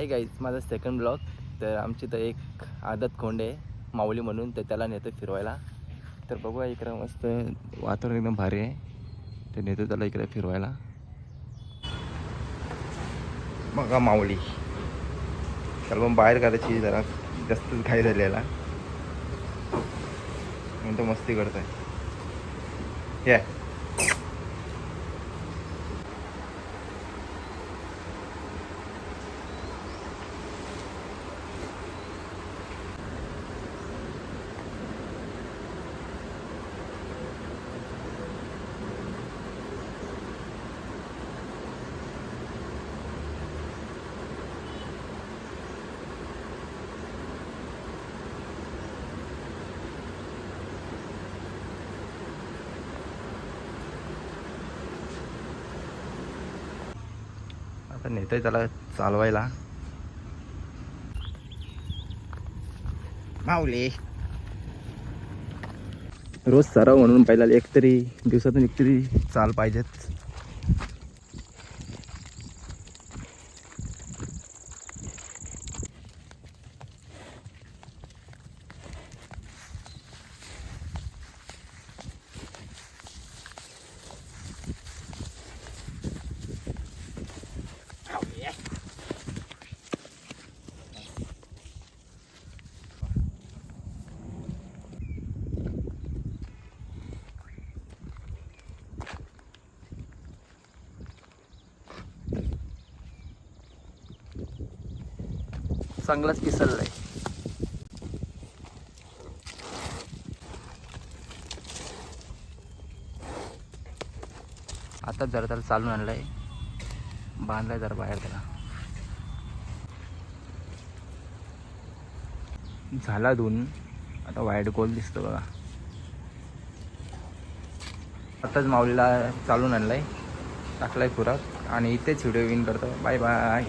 हाय guys माझा second blog तर आमची तर एक आदत कोंडे आहे माऊली म्हणून तर त्याला नेतो फिरवायला. तर बघूया इकडं मस्त वातावरण एकदम भारी आहे. तर नेतो त्याला इकडे फिरवायला. बघा माऊली. त्याला पण बाहेर करायची जरा जास्तच घाई झालेला. म्हणतो मस्ती करतोय. हे आता नेतोय त्याला चालवायला. माऊली. रोज सराव म्हणून पहिला एक तरी दिवसातून एक तरी चाल पाहिजेत. चांगलाच पिसललाय आता जरा त्याला चालून आणलाय. बांधलाय जरा बाहेर त्याला झाला धुवून आता वाईट गोल दिसतो बघा. आताच माऊलीला चालून आणलाय. टाकलाय खुराक. आणि इथेच व्हिडिओ विन करतो. Bye bye